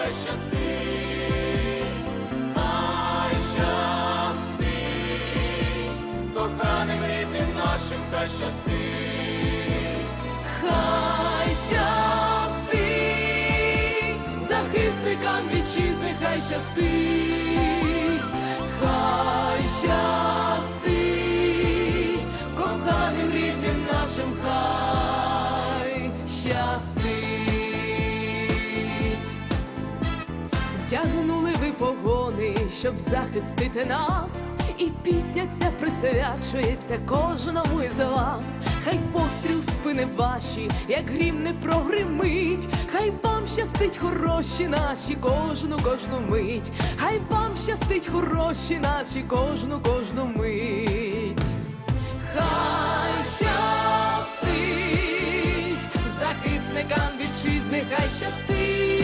хай щастить, хай щастить, коханим рідним нашим хай. Хай щастить, захисникам вітчизни хай щастить, хай щастить, Тягнули ви погони, щоб захистити нас, і пісня ця присвячується кожному із вас. Хай постріл спини ваші, як грім не прогримить, хай вам щастить хороші наші, кожну кожну мить, хай вам щастить хороші наші, кожну кожну мить. Хай щастить, захисникам вітчизни, хай щастить,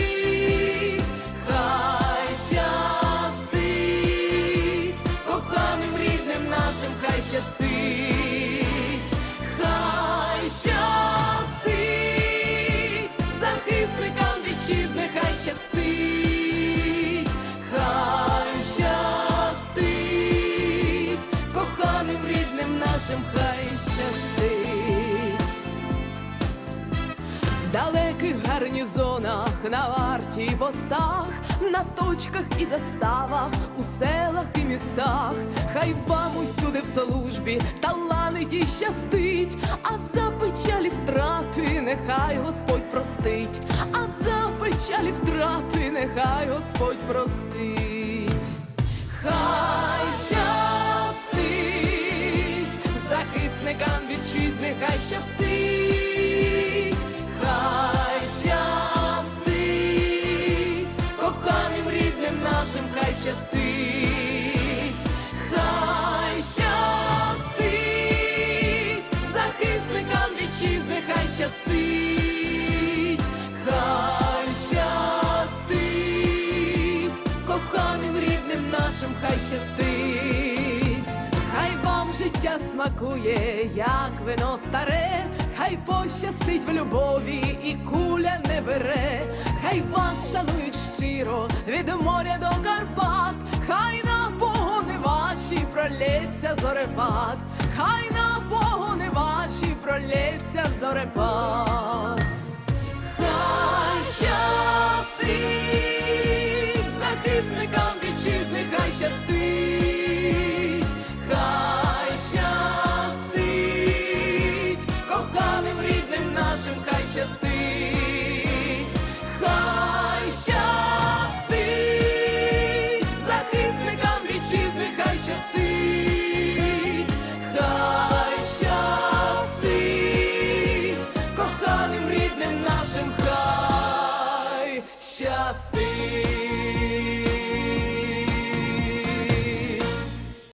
нашим, хай щастить. В далеких гарнізонах, на варті й постах, на точках і заставах, у селах і містах, хай вам усюди в службі таланить і щастить, а за печалі втрати нехай Господь простить, а за печалі втрати нехай Господь простить. Хай щастить, коханим рідним нашим, хай щастить, хай щастить, захисникам вітчизни, хай щастить, хай щастить, коханим рідним нашим, хай щастить, життя смакує, як вино старе, хай пощастить в любові і куля не бере, хай вас шанують щиро від моря до Карпат, хай на погони ваші пролється зорепад, хай на погони ваші пролється зорепад. Хай щастить, захисникам вітчизни, хай щастить, щастить.